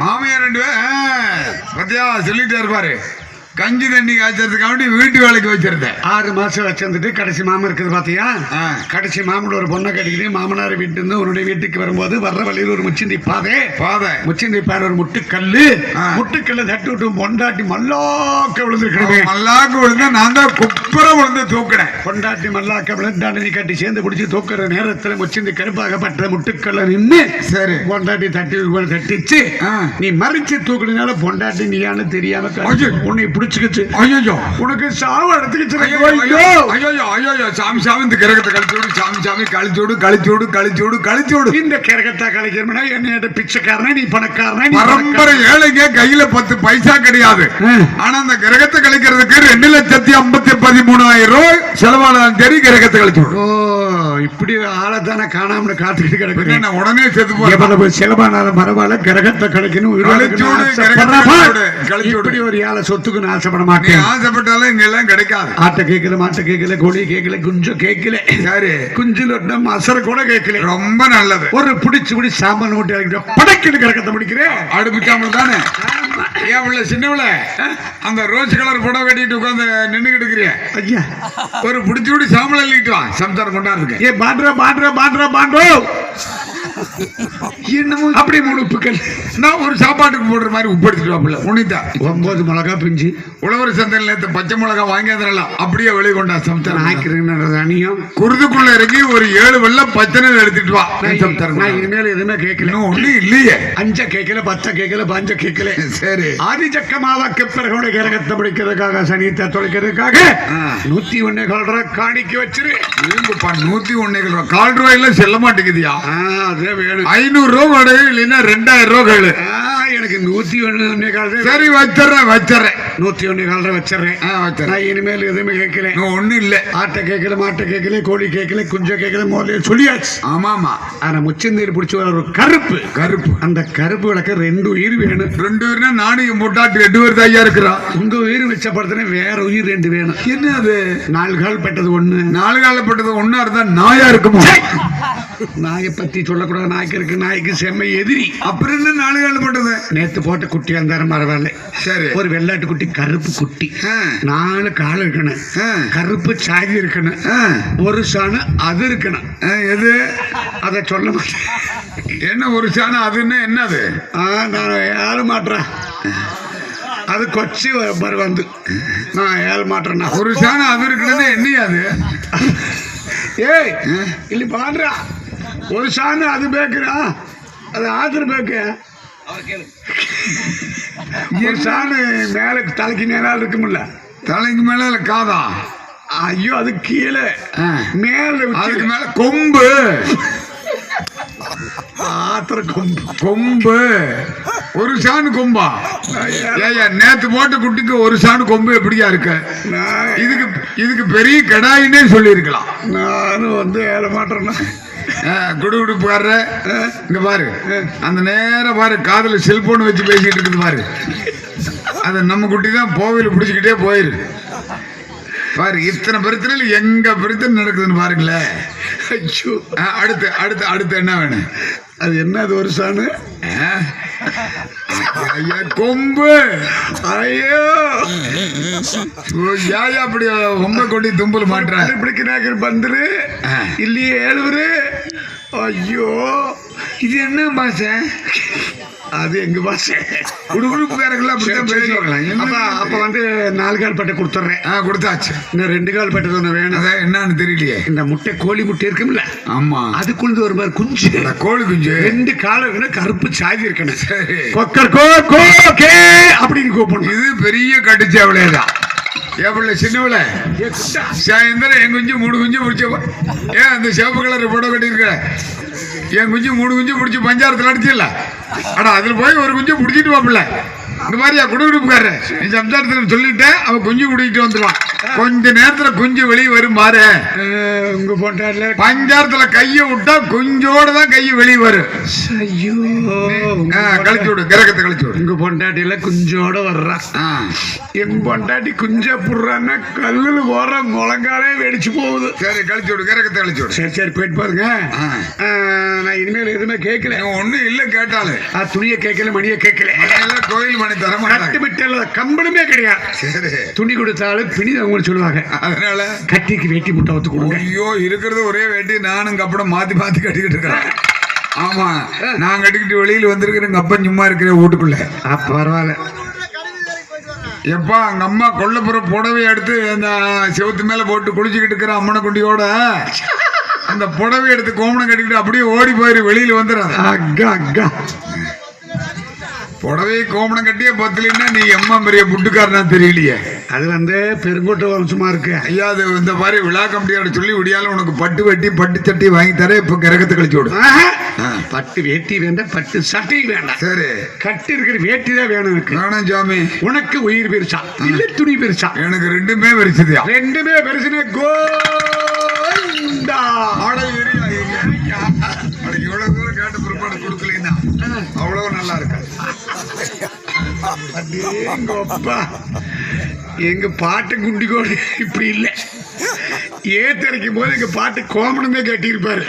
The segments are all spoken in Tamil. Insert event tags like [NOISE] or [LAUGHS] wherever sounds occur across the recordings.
மாமியார் ரெண்டு பேர் பத்தியா சொல்லிட்டே இருப்பாரு. கஞ்சி தண்ணி காய்ச்சறதுக்காண்டி வீட்டு வேலைக்கு வச்சிருந்தேன். ஆறு மாசம் வச்சிருந்துட்டு கடைசி மாமன் இருக்குது பாத்தியா. கடைசி மாமன் ஒரு பொண்ணை கட்டிக்கிட்டு மாமனார் வீட்டு இருந்து உன்னுடைய வீட்டுக்கு வரும்போது வர்ற வழியில் ஒரு முச்சிந்தி பாதை பாதை. முச்சிந்தி பாதை ஒரு முட்டுக்கல்லு. முட்டுக்கல்ல தட்டி விட்டு பொண்டாட்டி மல்லாக்க விழுந்துருக்கணுமே மல்லாக்கு விழுந்தா நான் தான் குப்புற விழுந்து தூக்கினேன். பொண்டாட்டி மல்லாக்க விழுந்தாண்டு நீ கட்டி சேர்ந்து பிடிச்சி தூக்குற நேரத்துல முச்சிந்தி கருப்பாகப்பட்ட முட்டுக்கல்ல நின்னு சரி. பொண்டாட்டி தட்டி தட்டிச்சு. நீ மறிச்சு தூக்குனதுனால பொண்டாட்டி நீயானு தெரியாம. உன்னை பிடிச்சுக்கிச்சு ஐயோ உனக்கு சாவு எடுத்துக்கிச்சு ஐயோ ஐயோ சாமி சாமி இந்த கிரகத்தை கழிச்சோடு சாமி சாமி கழிச்சோடு கழிச்சோடு கழிச்சோடு கழிச்சோடு இந்த கிரகத்தா கலைக்கிறா என்ன பிச்சைக்காரனா? நீ பணக்காரனா? பரம்பரை ஏழைங்க கையில பத்து பைசா கிடையாது. ஆனா அந்த கிரகத்தை கழிக்கிறதுக்கு ரெண்டு லட்சத்தி ஐம்பத்தி பதிமூணாயிரம் ரூபாய் செலவானாலும் சரி கிரகத்தை கழிச்சு விடும் ஓ இப்படி ஆளைத்தானே காணாம காத்துக்கிட்டு கிடக்குறேன் நான் உடனே செத்து எவ்வளவு செலவானாலும் பரவாயில்ல கிரகத்தை கழிச்சோடு, கழிச்சோடு, கழிச்சோடு. இப்படி ஒரு ஏழை சொத்துக்கு நான் ஆசைப்பட மாட்டேன் ஆசைப்பட்டாலும் இங்க எல்லாம் கிடைக்காது. ஆட்டை கேட்கல மாட்டை கேட்கல கோழி கேட்கல குஞ்சம் கேட்கல. சரி. குஞ்சில் ஒட்ட மசர கூட கேட்கல. ரொம்ப நல்லது. ஒரு பிடிச்சு பிடி மூட்டை இறக்கிட்டு படக்கிட்டு கிரகத்தை முடிக்கிறேன் அடுப்பிச்சாமல் தானே? ஏன் உள்ள சின்னவள? அந்த ரோஸ் கலர் புடவை கட்டிட்டு உட்காந்து நின்னுகிட்டு இருக்கிறிய. ஐயா. ஒரு பிடிச்சி விட்டு சாம்பல் அள்ளிட்டு வா. சம்சாரம் கொண்டாடுறதுக்கு. ஏ பாண்ட்ரா பாண்ட்ரா பாண்ட்ரா பாண்டோ என்னமோ அப்படி மூணு உப்புக்கள். நான் ஒரு சாப்பாட்டுக்கு போடுற மாதிரி உப்பு எடுத்துட்டு உனிதா ஒன்பது மிளகா பிஞ்சு உழவர் சந்தையில் நேற்று பச்சை மிளகா வாங்கியதுனால அப்படியே வெளியே கொண்டா சம்சாரம் நாய்க்கிறேன்னு அணியும் குருதுக்குள்ள இறங்கி ஒரு ஏழு வெள்ளம் பச்சை நெல் எடுத்துட்டு வா நான் இனிமேல் எதுவுமே கேட்கல. ஒண்ணு இல்லையே. அஞ்ச கேட்கல பச்சை கேட்கல பஞ்ச கேட்கல. சரி. ஆதிச்சக்கமாவாக்கு பிறகு கிரகத்தை பிடிக்கிறதுக்காக சனியத்தை தொலைக்கிறதுக்காக. நூத்தி ஒன்னே கால்ற காணிக்கு வச்சிரு. நூத்தி ஒன்னே கால் ரூபாயில செல்ல மாட்டேங்குதியா? அதே ஐநூறு ரூபா வாடகை இல்லைன்னா ரெண்டாயிரம் ரூபா கேளு எனக்கு நூத்தி ஒண்ணு ஒன்னே கால் சரி வச்சிடுறேன் வச்சிடுறேன். நூத்தி ஒன்னே கால்ற வச்சிடுறேன். நான் இனிமேல் எதுவுமே கேட்கல. ஒண்ணும் இல்ல. ஆட்டை கேட்கல மாட்டை கேட்கல கோழி கேட்கல குஞ்ச கேட்கல முதல்ல சொல்லியாச்சு. ஆமாமா ஆனா முச்சந்தீர் பிடிச்ச ஒரு கருப்பு. கருப்பு. அந்த கருப்பு விளக்க ரெண்டு உயிர் வேணும். ரெண்டு பேருனா நானும் முட்டாட்டு ரெண்டு பேர் தான் ஐயா இருக்கிறான் உங்க உயிர் மிச்சப்படுத்தின வேற உயிர் ரெண்டு வேணும். என்ன அது நாலு கால் பெட்டது ஒண்ணு. நாலு காலப்பட்டது ஒன்னா இருந்தா நாயா இருக்குமோ? நாயை பற்றி சொல்லக்கூடாது நாய்க்கு இருக்கு நாய்க்கு செம்மை எதிரி. அப்புறம் என்ன நாலு நாள் போட்டது நேற்று போட்ட குட்டியாக இருந்தாலும் பரவாயில்ல. சரி. ஒரு வெள்ளாட்டு குட்டி கருப்பு குட்டி. நாலு கால் இருக்கணும். கருப்பு சாதி இருக்கணும். ஒரு சாணம் அது இருக்கணும். எது? அதை சொல்ல மாட்டேன். என்ன ஒரு சாணம் அதுன்னு என்னது? ஆ நான் யாரு மாட்டுறேன் அது கொச்சி வந்து நான் ஏழு மாட்டேன்னா ஒரு சாணம் அது இருக்கணும்னு என்னையா அது? ஏய் இல்லை பாடுறா. ஒரு சாணு அது பேக்குறா? அது ஆத்திர பேக்கு. ஒரு சாணு மேல தலைக்கு நேரால் இருக்குமில்ல தலைக்கு மேல இல்ல காதா? ஐயோ அது கீழே. ஆ. மேல அதுக்கு மேல கொம்பு. ஆத்திர கொம்பு. கொம்பு. ஒரு சாணு கொம்பா? ஏய்யா நேத்து போட்ட குட்டிக்கு ஒரு சாணு கொம்பு எப்படியா இருக்க? நான் இதுக்கு இதுக்கு பெரிய கடாயின்னே சொல்லியிருக்கலாம். நானும் வந்து ஏழை மாட்டேன்னா குடுகுடுப்பாரு இங்க பாரு. அந்த நேரம் பாரு காதுல செல்போன் வச்சு பேசிட்டு இருக்குது பாரு. அது நம்ம குட்டி தான் கோவில் பிடிச்சிக்கிட்டே போயிரு. பாரு இத்தனை பிரச்சனையில எங்க பிரச்சனை நடக்குதுன்னு பாருங்களேன். ஐயோ. அடுத்து அடுத்து அடுத்து என்ன வேணும்? அது என்ன அது ஆ? ஐயா கொம்பு. ஐயோ. ஏயா அப்படி ரொம்ப கொட்டி தும்பல் மாட்டுற பிடிக்கிறாங்க பந்துரு. ஆ. இல்லையே ஏழுவரு. ஐயோ. இது என்ன பாஷை அது எங்க பாஷை குடுகுடுப்புக்காரங்களா அப்படித்தான் பேசுவாங்களா? அப்ப அப்ப வந்து நாலு கால் பட்டை கொடுத்துட்றேன். ஆ கொடுத்தாச்சு. இன்னும் ரெண்டு கால் பட்டது ஒன்று வேணும். அதான் என்னன்னு தெரியலையே. இந்த முட்டை கோழி முட்டை இருக்கும்ல? ஆமா. அதுக்குள்ள ஒரு மாதிரி குஞ்சு. கோழி குஞ்சு. ரெண்டு காலம் இருக்கணும் கருப்பு சாதி இருக்கணும். சரி. கொக்கர் கோ கோ கே அப்படின்னு கூப்பிடணும். இது பெரிய கட்டுச்சாவளேதான் எவ்வளவு சின்னவள ஏ குட்டா, சாயந்தரம் என் குஞ்சு மூணு குஞ்சு பிடிச்ச ஏன் அந்த சிவப்பு கலர் புடவை கட்டியிருக்க என் குஞ்சு மூணு குஞ்சு பிடிச்சி பஞ்சாரத்தில் அடிச்சிடல? ஆனா அதுல போய் ஒரு குஞ்சு பிடிச்சிட்டு வாப்பில்ல இந்த மாதிரியா குடுகுடுப்புக்காரு நீ சம்சாரத்தில் சொல்லிட்டேன் அவன் குஞ்சு பிடிக்கிட்டு வந்துடுவான் கொஞ்ச நேரத்துல குஞ்சு வெளியே வரும் அஹ், உங்க பொண்டாட்டில பஞ்சாரத்துல கையை விட்டா குஞ்சோட தான் கை வெளியே வரும். ஐயோ. கழிச்சு விடு கிரகத்தை கழிச்சு விடு. உங்க பொண்டாட்டில குஞ்சோட வர்றா. ஆ. என் பொண்டாட்டி குஞ்ச புடுறான்னா கல்லுல போற முழங்காலே வெடிச்சு போகுது. சரி கழிச்சு விடு கிரகத்தை கழிச்சு விடு. சரி சரி போயிட்டு பாருங்க. நான் இனிமேல் எதுவுமே கேட்கல. ஒன்றும் இல்லை கேட்டாலே துணியை கேட்கல மணியை கேட்கல. கோயில் மணி தர கட்டு கம்பளமே கிடையாது. சரி. துணி கொடுத்தாலும் பிணி அவங்க சொல்லுவாங்க. அதனால? கட்டிக்கு வேட்டி முட்டை ஒத்து கொடுங்க. ஐயோ இருக்கிறது ஒரே வேட்டி நானும் கப்படம் மாத்தி மாத்தி கட்டிக்கிட்டு இருக்கிறேன். ஆமா நான் கட்டிக்கிட்டு வெளியில வந்திருக்கிறேன் எங்க அப்பன் சும்மா இருக்கிறேன் வீட்டுக்குள்ள. ஆ, பரவாயில்ல. எப்பா அங்க அம்மா கொல்லப்புற புடவை எடுத்து அந்த செவுத்து மேல போட்டு குளிச்சுக்கிட்டு இருக்கிற அம்மனை குண்டியோட அந்த புடவை எடுத்து கோமணம் கட்டிக்கிட்டு அப்படியே ஓடி போயிரு வெளியில வந்துடாத அக்கா அக்கா. புடவை கோமணம் கட்டியே பத்தலைன்னா நீ எம்மா பெரிய புட்டுக்காரனா தெரியலையே. அது வந்து பெருங்கோட்ட வம்சமா இருக்கு. ஐயா அது இந்த மாதிரி விழா கம்பியாட சொல்லி விடியால உனக்கு பட்டு வெட்டி பட்டு சட்டி வாங்கி தரேன் இப்ப கிரகத்தை கழிச்சு விடு. ஆஹா. ஆ. பட்டு வேட்டி வேண்டாம் பட்டு சட்டை வேண்டாம் சரி. கட்டி இருக்கிற வேட்டி தான் வேணும் எனக்கு. வேணாம் சாமி. உனக்கு உயிர் பெருசா இல்ல துணி பெருசா? எனக்கு ரெண்டுமே வரிச்சதுயா ரெண்டுமே பெருசுனே கோந்தா ஆடை எங்க அப்பா? எங்க பாட்டு குண்டிக்கோடு இப்படி இல்லை. ஏத்தரைக்கும் போது எங்க பாட்டு கோமணம் தான் கட்டியிருப்பாரு.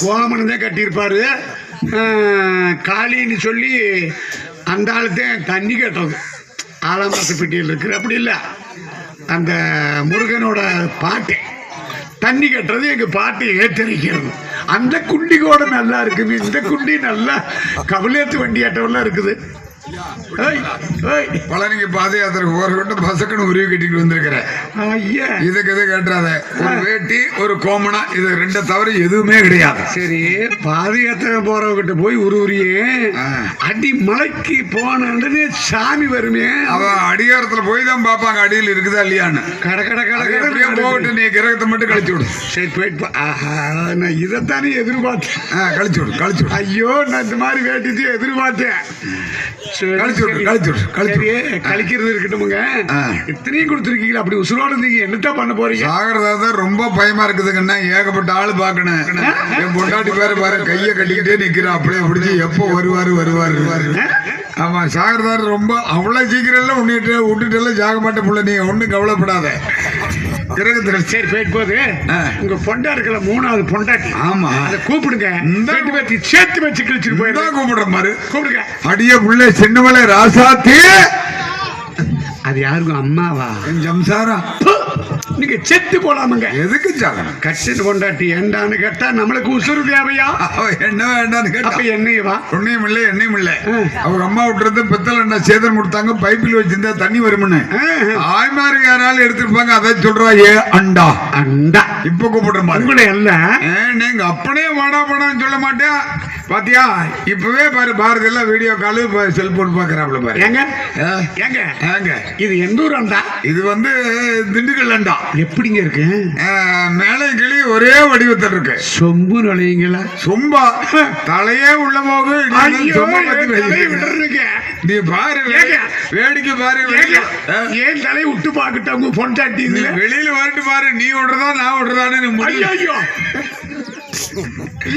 கோமணம் தான் கட்டியிருப்பாரு காளின்னு சொல்லி அந்த ஆளுத்தையும் தண்ணி கட்டுறது. ஆலமாச பெட்டியில் இருக்கிற அப்படி இல்லை. அந்த முருகனோட பாட்டு. தண்ணி கட்டுறது எங்க பாட்டு ஏத்தரிக்கிறது. அந்த குண்டி கூட நல்லா இருக்குது இந்த குண்டி நல்லா கபலேத்து வண்டி ஆட்டம்லாம் இருக்குது. பழனிக்கு பாத யாத்திரை போற கொண்டு பசக்கன்னு உருவி கட்டிட்டு வந்திருக்கிறேன் ஐயா. இதுக்கு எது கேட்டுறாத? ஒரு வேட்டி ஒரு கோமணம் இது ரெண்டை தவிர எதுவுமே கிடையாது. சரி பாத யாத்திரை போறவங்கிட்ட போய் உருவுறியே ஆ. அடி மலைக்கு போன உடனே சாமி வருமே. அவ அடியாரத்துல போய் தான் பாப்பாங்க அடியில் இருக்குதா இல்லையான்னு. கட கட கட கட போகட்டும் நீ கிரகத்தை மட்டும் கழிச்சு விடு. சரி போயிட்டு. ஆஹா நான் இதைத்தானே எதிர்பார்த்தேன். கழிச்சு விடு கழிச்சு விடு. ஐயோ நான் இந்த மாதிரி வேட்டிட்டு எதிர்பார்த்தேன். கழிச்சு விடு சரி. கழிச்சு விடு கழிச்சு கழிக்கிறது இருக்கட்டுமுங்க. இத்தனையும் கொடுத்துருக்கீங்களா? அப்படி உசுரோட இருந்தீங்க என்னத்தான் பண்ண போறீங்க? சாகிறதா தான் ரொம்ப பயமா இருக்குதுங்கண்ணா. ஏகப்பட்ட ஆளு பாக்கணும் என் பொண்டாட்டி பேரு பாரு கையை கட்டிக்கிட்டே நிக்கிறான் அப்படியே பிடிச்சி எப்போ வருவாரு வருவாரு வருவாரு. ஆமா சாகிறதாரு ரொம்ப அவ்வளவு சீக்கிரம் எல்லாம் உன்னிட்டு விட்டுட்டு எல்லாம் சாக மாட்டேன் புள்ள. நீ ஒண்ணும் கவலைப்படாத. கிரகத்தில் சரி போயிட்டு போகுது. உங்க பொண்டா இருக்கல மூணாவது பொண்டாட்டி. ஆமா. அதை கூப்பிடுங்க. ரெண்டு பேர்த்தி சேர்த்து வச்சு கிழிச்சிட்டு போயிடுங்க தான் கூப்பிடுற மாதிரி. கூப்பிடுங்க. அடிய புள்ள சின்னமலை ராசாத்தி. அது யாருக்கும் அம்மாவா? ஜம்சாரா. நீங்க செத்து போலாமுங்க. எதுக்கு சாகணும் கட்டிட்டு பொண்டாட்டி ஏண்டான்னு கேட்டா நம்மளுக்கு உசுறு தேவையா? அவ என்ன வேண்டான்னு கேட்டா. அப்ப என்னையவா ஒன்னையும் இல்லை எண்ணையும் இல்லை. அவங்க அம்மா விட்டுறது பித்தளை என்ன சேதம் கொடுத்தாங்க பைப்பில் வச்சிருந்தா தண்ணி வருமுன்னு ஆய்மாரு யாராலும் எடுத்திருப்பாங்க அதை சொல்றா ஏ அண்டா. அண்டா. இப்ப கூப்பிடுற மாதிரி. ஏ, நீங்க அப்பனே வாடா போடான்னு சொல்ல மாட்டியா? பாத்தியா? இப்பவே பாரு பாரதி எல்லாம் வீடியோ காலு செல்போன் பாக்குறாப்ல பாரு. ஏங்க? ஏங்க? ஏங்க? இது எந்த ஊர் அண்டா இது வந்து திண்டுக்கல் அண்டா எப்படிங்க இருக்கு? மேலே கிளி ஒரே வடிவத்தில் இருக்கு. சொம்பு நுழையுங்களா? சொம்பா. தலையே உள்ள போகு நீ பாரு? வேடிக்கை பாரு? ஏன் தலையை விட்டு பாக்கட்டும் உங்க பொண்டாட்டி வெளியில வரட்டு பாரு நீ விடுறதா நான் விடுறதான்னு முடிவு. ஐயோ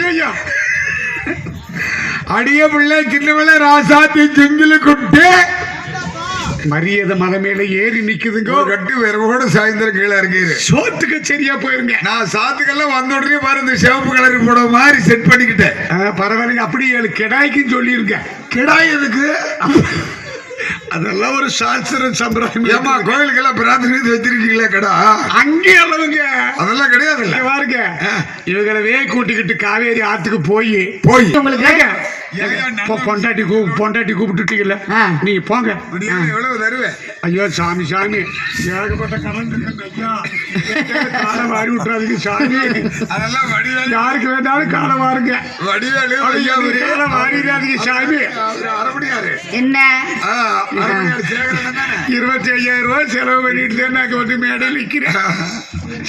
ஐயோ அடிய பிள்ளை ராசாத்தி சிங்கிலு குட்டு. மரியாதை மலை மேல ஏறி நிக்குதுங்க. கட்டு வெறுவோட சாயந்தரம் கீழே இருக்கீரு சோத்துக்கு சரியா போயிருங்க. நான் சாத்துக்கெல்லாம் வந்த உடனே பாரு இந்த சிவப்பு கலர் போட மாதிரி செட் பண்ணிக்கிட்டேன். பரவாயில்லைங்க. அப்படி ஏழு கிடாய்க்கும் சொல்லியிருங்க கிடாய் எதுக்கு? அதெல்லாம் ஒரு சாஸ்திர சம்பிரதாயம். ஏமா கோயிலுக்கெல்லாம் பிரார்த்தனை வச்சிருக்கீங்களா கடா? அங்கே அளவுங்க அதெல்லாம் இங்க பாருங்க. இவங்களவே கூட்டிக்கிட்டு காவேரி ஆத்துக்கு போய் போய். உங்களுக்கு பொண்டாட்டி கூ பொண்டாட்டி கூப்பிட்டுட்டீங்கல்ல? நீங்க போங்க. எவ்வளவு தருவேன் ஐயோ சாமி சாமி. ஏகப்பட்ட கடன் இருக்குங்க ஐயா. காலை வாரி விட்டுறாதீங்க சாமி. அதெல்லாம் வடிவேலு. யாருக்கு வேணாலும் காலை வடிவேலு சாமி. அரபடியாரு என்ன? இருபத்தி ஐயாயிரம் ரூபாய் செலவு பண்ணிட்டு தான் நாங்க வந்து மேடையில் நிக்கிறேன்.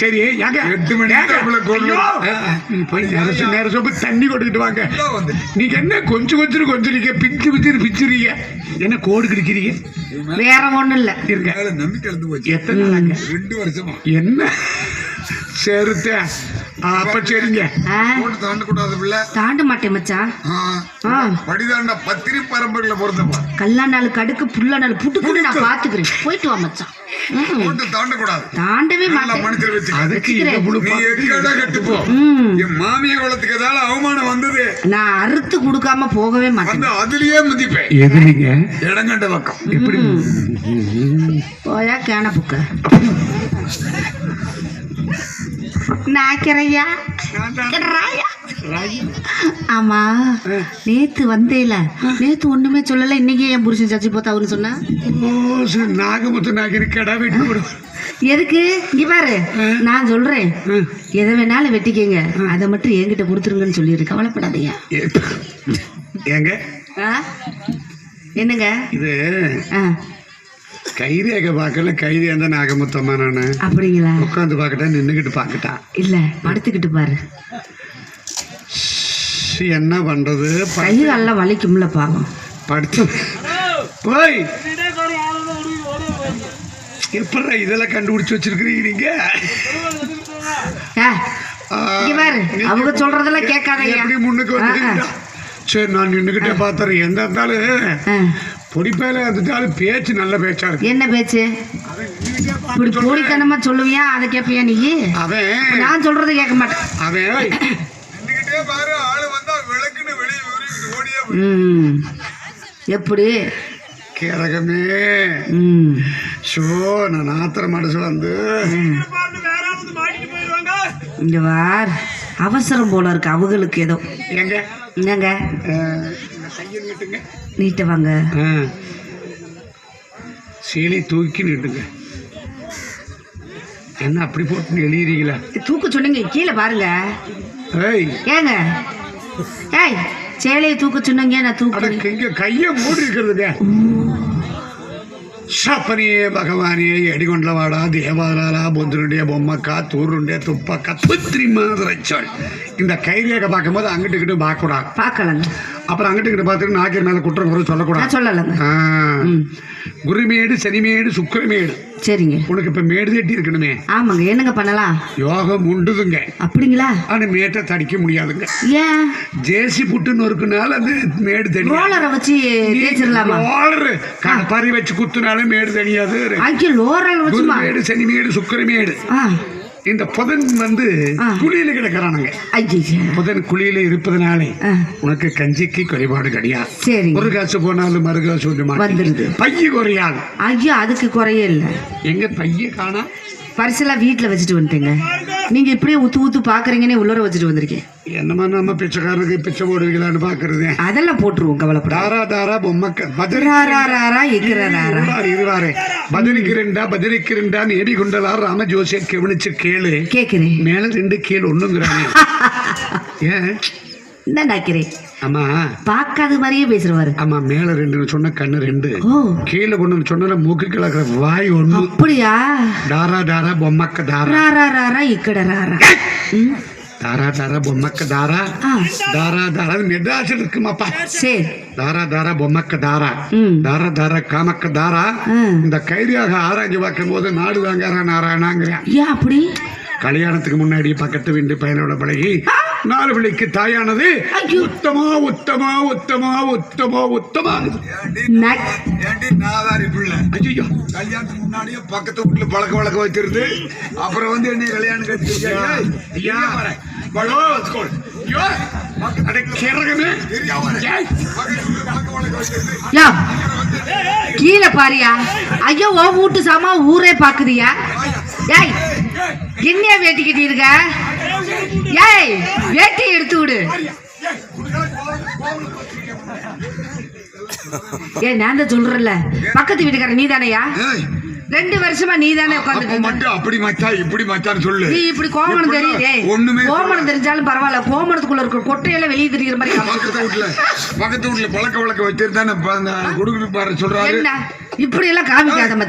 சரி ஏங்க எட்டு மணி நேரம் நேரம் சொப்பு தண்ணி கொடுத்துட்டு வாங்க. நீங்க என்ன கொஞ்சம் கொஞ்சம் கொஞ்சிருக்க பிச்சு பிச்சு பிச்சுறீங்க என்ன கோடு கிடைக்கிறீங்க? வேற ஒண்ணும் இல்ல. இருங்க. நம்பிக்கை எத்தனை ரெண்டு வருஷமா. என்ன [LAUGHS] செருத்த அப்ப சரிங்க. ஆ, போட்டு தாண்ட கூடாது பிள்ளை. தாண்ட மாட்டேன் மச்சான். படிதாண்டா பத்திரி பரம்பரையில பொறுத்தப்பா கல்லா நாள் கடுக்கு புள்ள நாள் புட்டுக்கு நான் பாத்துக்கிறேன் போயிட்டு வா மச்சான். ம், போட்டு தாண்ட கூடாது தாண்டவே மாட்டேன். மனுஷர் வச்சு அதுக்கு நீ எக்கடா ம், என் மாமிய குளத்துக்கு ஏதாவது அவமானம் வந்தது. நான் அறுத்து கொடுக்காம போகவே மாட்டேன். அதுலயே மிதிப்பேன். எதுலீங்க? இடங்கண்ட பக்கம். எப்படி? போயா கேன புக்க. [LAUGHS] நாக்கிறையா கிடறாயா? ஆமா. நேத்து வந்தேல. நேத்து ஒண்ணுமே சொல்லல. இன்னைக்கு என் புருஷன் சச்சி போத்தா அவரு சொன்னா. நாகமுத்து நாகிரி கடா வெட்டி எதுக்கு? இங்க பாரு. நான் சொல்றேன். எதை வேணாலும் வெட்டிக்கங்க. அதை மட்டும் என்கிட்ட கொடுத்துருங்கன்னு சொல்லிடு கவலைப்படாதீங்க. ஏங்க? என்னங்க? இது கைரேகை பார்க்கல கைதி அந்த நாகமுத்தம்மா நானு அப்படிங்களா? உட்காந்து பார்க்கட்டா நின்றுக்கிட்டு பார்க்கட்டான் இல்ல படுத்துக்கிட்டு பாரு. சி, என்ன பண்றது? கை எல்லாம் வலிக்கும்ல பாவம். படுத்து போய். எப்படா இதெல்லாம் கண்டுபிடிச்சு வச்சிருக்கிறீங்க நீங்க? அவங்க சொல்றதெல்லாம் கேட்காதீங்க. எப்படி முன்னுக்கு வந்துட்டீங்களா சரி நான் நின்றுக்கிட்டே பார்த்தறேன். எந்த இருந்தாலும் பொடிப்பேல வந்துட்டாலும் பேச்சு நல்ல பேச்சா இருக்கு. என்ன பேச்சு? இப்படி போலித்தனமா சொல்லுவியா? அதை கேட்பியா நீ? அவன் நான் சொல்றதை கேட்க மாட்டேன். அவன் நின்னுகிட்டே பாரு ஆளு வந்தா விளக்குன்னு வெளியே உருவிட்டு ஓடியே போய் ம். எப்படி? கேரகமே. ம். ஷோ நான் ஆத்திர மனசு வந்து இங்க வார். அவசரம் போல இருக்கு அவங்களுக்கு ஏதோ. எங்க? என்னங்க? அஹ், இந்த கையை நீட்டுங்க நீட்ட வாங்க. ஆ. சீலை தூக்கி நீட்டுங்க. என்ன அப்படி போட்டு எழுதிறீங்களா தூக்க சொன்னீங்க கீழே பாருங்க. ஏய். ஏங்க? ஏய் சேலையை தூக்க சொன்னீங்க நான் தூக்கு. இங்க கையை மூடி இருக்கிறதுங்க சப்பனியே பகவானியே எடிகொண்டவாடா தேவாலாலா புத்தனுடைய பொம்மக்கா தூருடைய துப்பக்கா துத்திரி மாதிரச்சொல் இந்த கைரேகை பார்க்கும்போது அங்கிட்டு இங்கிட்டு பார்க்கக்கூடாது. பார்க்கலங்க அப்புறம் அங்கிட்டு இங்கிட்டு பார்த்துட்டு நாக்கிற மேல குற்றம் குறை சொல்லக்கூடாது. சொல்லலைங்க. குருமேடு சனிமேடு சுக்கிரமேடு. சரிங்க. உனக்கு இப்ப மேடு தட்டி இருக்கணுமே. ஆமாங்க. என்னங்க பண்ணலாம்? யோகம் உண்டுதுங்க. அப்படிங்களா? ஆனா மேட்டை தடிக்க முடியாதுங்க. ஏன்? ஜேசி புட்டு நொறுக்குனால அந்த மேடு தடி ரோலரை வச்சு தேய்ச்சிடலாமா பறி வச்சு குத்துனாலும் மேடு தனியாது ஐயோ லோரல் வச்சுமா? குருமேடு சனிமேடு சுக்கிரமேடு. ஆ. இந்த புதன் வந்து. குழியில கிடக்கிறானுங்க. புதன் குழியில இருப்பதனாலே உனக்கு கஞ்சிக்கு குறைபாடு கிடையாது ஒரு காசு போனாலும் மறு காசு. வந்துடுது பைய குறையாது. ஐயோ அதுக்கு குறையே இல்லை. எங்க பைய காணா? பரிசெல்லாம் வீட்டில் வச்சுட்டு வந்துட்டேங்க. நீங்க இப்படியே உத்து உத்து பாக்குறீங்கன்னே உள்ளர வச்சுட்டு வந்திருக்கேன். என்னமா நம்ம பிச்சைக்காரனுக்கு பிச்சை போடுவீங்களான்னு பாக்குறது. அதெல்லாம் போட்டுருவோம் கவலைப்படா தாரா தாரா பொம்மக்க ராரா எக்கிறாரா இருவாரு. பதிரிக்கு ரெண்டான்னு எடி குண்டலா ராம ஜோசிய கவனிச்சு கேளு. கேக்குறேன். மேல ரெண்டு கீழ் ஒண்ணுங்கிறானே. [LAUGHS] ஏன்? என்ன நாக்கிறேன் ஆமா. பார்க்காத மாதிரியே பேசுறவாரு. ஆமா மேல ரெண்டுன்னு சொன்ன கண்ணு ரெண்டு. கீழே ஒண்ணு சொன்னா மூக்கு கிழக்குற வாய் ஒண்ணு. அப்படியா? தாரா தாரா பொம்மக்க தாரா. ராரா ராரா இக்கட ராரா தாரா தாரா பொம்மக்க தாரா. தாரா தாரா மெட்ராஸில் இருக்குமாப்பா. சரி. தாரா தாரா பொம்மக்க தாரா. தாரா தாரா காமக்க தாரா. இந்த கைதியாக ஆராய்ச்சி பார்க்கும் போது நாடு தாங்காரா நாராயணாங்கிறான். ஏன் அப்படி? கல்யாணத்துக்கு முன்னாடி பக்கத்து வீட்டு பையனோட பழகி நாலு பிள்ளைக்கு தாயானது. ஐயோ. உத்தமா உத்தமா உத்தமா உத்தமா உத்தமா. ஐயோ கல்யாணத்துக்கு முன்னாடியே பக்கத்து வீட்டுல பழக்க வழக்க வச்சிருந்து அப்புறம் வந்து என்னை கல்யாணம் கீழே பாரியா. ஐயோ ஓ வீட்டு சாமா ஊரே பாக்குதியா? ஏய். என்னைய வேட்டி கட்டியிருக்க ஏய் வேட்டி எடுத்து விடு. ஏய் நான் தான் சொல்றேன்ல. பக்கத்து வீட்டுக்காரன் நீ தானையா ரெண்டு வருஷமா நீ தானே அப்ப உட்காந்துட்டு மட்டும் அப்படி மச்சா இப்படி மச்சான்னு சொல்லு. நீ இப்படி கோமணம் தெரியுதே? ஒண்ணுமே கோமணம் தெரிஞ்சாலும் பரவாயில்ல. கோமணத்துக்குள்ள இருக்கிற கொட்டையெல்லாம் வெளியே தெரியுற மாதிரி பக்கத்து வீட்டுல பக்கத்து வீட்டுல பழக்க வழக்க வச்சிருந்தானே கொடுக்குறது பாரு சொல்றாரு. என்ன? இப்படி எல்லாம் காமிக்காத மச்சான்